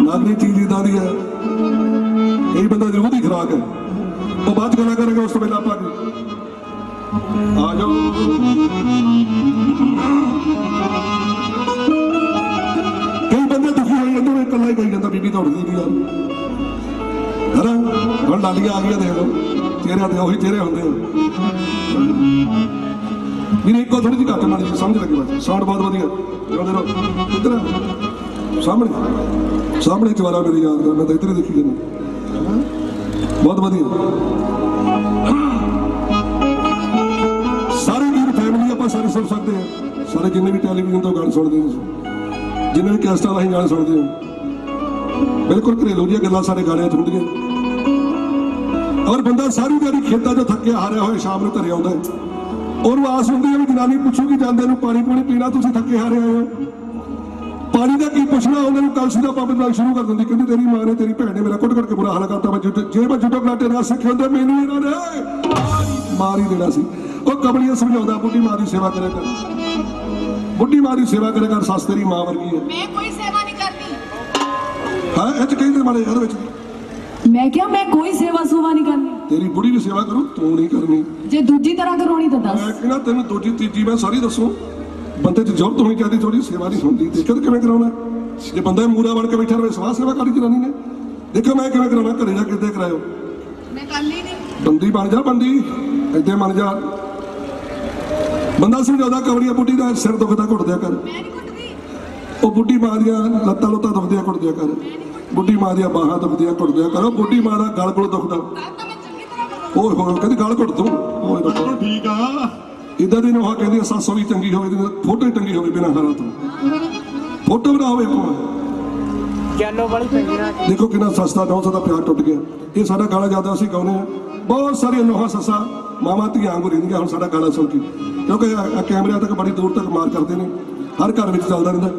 ਨਾਗਰੀ ਚੀਜ਼ ਇਦਾਂ ਦੀ ਹੈ। ਕਈ ਬੰਦਾ ਜ਼ਰੂਰ ਦੀ ਖਰਾਕ ਹੈ। ਉਹ ਬਾਅਦ ਗੱਲਾਂ ਕਰਾਂਗੇ, ਉਸ ਤੋਂ ਪਹਿਲਾਂ ਆਪਾਂ ਆ ਜਾਓ। ਕਈ ਬੰਦੇ ਦੁਖੀ ਹੋਈ ਜਾਂਦੇ ਨੇ ਇਕੱਲਾ ਹੀ ਕਹੀ ਜਾਂਦਾ, ਬੀਬੀ ਦੌੜਦੀ ਨਹੀਂ ਯਾਰ ਹਨਾ? ਹੁਣ ਲਾਲੀਆਂ ਆ ਗਈਆਂ, ਦੇਖ ਲਓ। ਚਿਹਰਿਆਂ ਤੇ ਉਹੀ ਚਿਹਰੇ ਹੁੰਦੇ ਆ। ਵੀਰੇ, ਇੱਕੋ ਥੋੜੀ ਜਿਹੀ ਘੱਟ ਮਾਰੀ ਸਮਝ ਲੱਗੀ ਬਸ ਸਾਊਂਡ ਬਹੁਤ ਵਧੀਆ। ਜਿਉਂਦੇ ਰਹੋ ਸਾਹਮਣੇ ਸਾਹਮਣੇ ਚਵਾਰਾ ਮੇਰੀ ਯਾਦ ਕਰ ਮੈਂ ਤਾਂ ਇੱਧਰ ਦੇਖੀ ਜਾਂਦਾ ਬਹੁਤ ਵਧੀਆ। ਸਾਰੇ ਵੀਰ ਫੈਮਿਲੀ ਆਪਾਂ ਸਾਰੇ ਸੁਣ ਸਕਦੇ ਹਾਂ। ਸਾਰੇ ਜਿੰਨੇ ਵੀ ਟੈਲੀਵਿਜ਼ਨ ਤੋਂ ਗਾਣੇ ਸੁਣਦੇ ਹੋ ਜਿੰਨੇ ਵੀ ਕੈਸਟਾਂ ਰਾਹੀਂ ਗਾਣੇ ਸੁਣਦੇ ਹੋ। ਬਿਲਕੁਲ ਘਰੇਲੂ ਜਿਹੀਆਂ ਗੱਲਾਂ ਸਾਡੇ ਗਾਣਿਆਂ 'ਚ ਹੁੰਦੀਆਂ। ਔਰ ਬੰਦਾ ਸਾਰੀ ਦਿਹਾੜੀ ਖੇਤਾਂ 'ਚ ਥੱਕਿਆ, ਹਾਰਿਆ ਹੋਇਆ, ਸ਼ਾਮ ਨੂੰ ਘਰੇ ਆਉਂਦਾ ਉਹਨੂੰ ਆਸ ਹੁੰਦੀ ਹੈ ਵੀ ਜਨਾਨੀ ਪੁੱਛੂਗੀ ਜਾਂਦੇ ਨੂੰ, ਪਾਣੀ ਪੂਣੀ ਪੀਣਾ ਤੁਸੀਂ, ਥੱਕੇ ਹਾਰੇ ਆਏ ਹੋ? ਪਾਣੀ ਦਾ ਕੀ ਪੁੱਛਣਾ ਉਹਨਾਂ ਨੂੰ ਕਲਸੀ ਦਾ ਪੰਪ ਨਾਲ ਸ਼ੁਰੂ ਕਰ ਦਿੰਦੀ ਕਹਿੰਦੀ ਤੇਰੀ ਮਾਂ ਨੇ ਤੇਰੀ ਭੈਣ ਨੇ ਮੇਰਾ ਕੁੱਟ ਕੁੱਟ ਕੇ ਬੁਰਾ ਹਾਲ ਕਰਤਾ ਮੈਂ ਜੁੱਟ ਜੇ ਮੈਂ ਜੁੱਟੋ ਕਲਾਟੇ ਨਾਲ ਸਿੱਖੇ ਹੁੰਦੇ ਮੈਨੂੰ ਇਹਨਾਂ ਨੇ ਮਾਰ ਹੀ ਦੇਣਾ ਸੀ। ਉਹ ਕਬਲੀਆਂ ਸਮਝਾਉਂਦਾ ਬੁੱਢੀ ਮਾਂ ਦੀ ਸੇਵਾ ਕਰਿਆ ਕਰ। ਬੁੱਢੀ ਮਾਂ ਦੀ ਸੇਵਾ ਕਰਿਆ ਕਰ ਸੱਸ ਤੇਰੀ ਮਾਂ ਵਰਗੀ ਹੈ। ਮੈਂ ਕੋਈ ਸੇਵਾ ਨਹੀਂ ਕਰਦੀ। ਹਾਂ ਇਹ ਚ ਕਹਿੰਦੇ ਮਾੜੇ ਇਹਦੇ ਵਿੱਚ। ਮੈਂ ਕਿਹਾ ਮੈਂ ਕੋਈ ਸੇਵਾ ਸੁਵਾ ਨਹੀਂ ਕਰਨੀ। ਤੇਰੀ ਬੁੱਢੀ ਦੀ ਸੇਵਾ ਕਰੂ ਤੂੰ ਨਹੀਂ ਕਰਨੀ। ਜੇ ਦੂਜੀ ਤਰ੍ਹਾਂ ਕਰਾਉਣੀ ਤਾਂ ਦੱਸ। ਮੈਂ ਕਹਿੰਦਾ ਤੈਨੂੰ ਦੂਜੀ ਤੀਜੀ ਮੈਂ ਸਾਰੀ ਦੱਸੂ। ਬੰਦੇ 'ਚ ਜ਼ਰੂਰਤ ਹੋਣੀ ਚਾਹੀਦੀ ਥੋੜੀ ਸੇਵਾ ਨਹੀਂ ਹੁੰਦੀ। ਤੇ ਕਿਵੇਂ ਕਰਾਉਣਾ ਜੇ ਬੰਦਾ ਮੂਰਾ ਬਣ ਕੇ ਬੈਠਾ ਰਵੇ ਸਵਾਹ ਸੇਵਾ ਕਰੀ ਜਨਾਨੀ ਨੇ। ਦੇਖੋ ਮੈਂ ਕਿਵੇਂ ਕਰਾਉਣਾ ਘਰੇ ਜਾ ਕਿੱਦਾਂ ਕਰਾਇਓ। ਮੈਂ ਕੱਲ ਹੀ ਨਹੀਂ। ਬੰਦੀ ਬਣ ਜਾ ਬੰਦੀ। ਏਦਾਂ ਬਣ ਜਾ। ਬੰਦਾ ਸਮਝਾਉਂਦਾ ਕਵੜੀਆ ਬੁੱਢੀ ਦਾ ਸਿਰ ਦੁਖਦਾ ਘੁੱਟ ਦਿਆ ਕਰ। ਮੈਂ ਨਹੀਂ ਕੁੱਟਦੀ ਉਹ ਬੁੱਢੀ ਮਾਂ ਦੀਆਂ ਲੱਤਾਂ ਲੁੱਤਾਂ ਦੁਖਦੀਆਂ ਘੁੱਟ ਦਿਆ ਕਰ। ਬੁੱਢੀ ਮਾਂ ਦੀਆਂ ਬਾਹਾਂ ਦੁਖਦੀਆਂ ਘੁੱਟ ਦਿਆ ਕਰ। ਉਹ ਬੁੱਢੀ ਮਾਂ ਦਾ ਗਲ ਗੁਲ ਦੁਖਦਾ। ਗੱਲ ਤਾਂ ਮੈਂ ਚੰਗੀ ਤਰ੍ਹਾਂ ਕਰੂੰ ਓਏ ਹੋਏ ਕਹਿੰਦੀ ਗਲ ਘੁੱਟ ਤੂੰ ਓਏ ਠੀਕ ਆ। ਇਦਾਂ ਦੀ ਨੋਹਾ ਕਹਿੰਦੀ ਸੱਸ ਵੀ ਚੰਗੀ ਹੋਵੇ ਤੇ ਫੋਟੋ ਹੀ ਟੰਗੀ ਹੋਵੇ ਬਿਨਾਂ ਹਾਰਾਂ ਤੋਂ। ਫੋਟੋ ਬਣਾ ਹੋਵੇ ਆਪਾਂ ਜੈਲੋ ਵਾਲੀ ਨਾ ਦੇਖੋ ਕਿੰਨਾ ਸਸਤਾ ਨੌ ਦਾ ਪਿਆਰ ਟੁੱਟ ਗਿਆ। ਇਹ ਸਾਡਾ ਗਾਣਾ ਜ਼ਿਆਦਾ ਅਸੀਂ ਗਾਉਂਦੇ ਆ ਬਹੁਤ ਸਾਰੀਆਂ ਨੋਹਾਂ ਸੱਸਾਂ ਮਾਵਾਂ ਧੀਆਂ ਵਾਂਗੂ ਰਹਿੰਦੀਆਂ ਹੁਣ ਸਾਡਾ ਗਾਣਾ ਸੁਣ ਕੇ। ਕਿਉਂਕਿ ਆ ਕੈਮਰਿਆਂ ਤੱਕ ਬੜੀ ਦੂਰ ਤੱਕ ਮਾਰ ਕਰਦੇ ਨੇ। ਹਰ ਘਰ ਵਿੱਚ ਚੱਲਦਾ ਰਹਿੰਦਾ।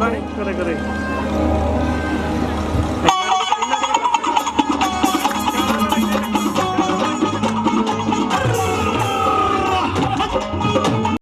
ਕਦੇ ਕਦੇ ਬੈਠੀ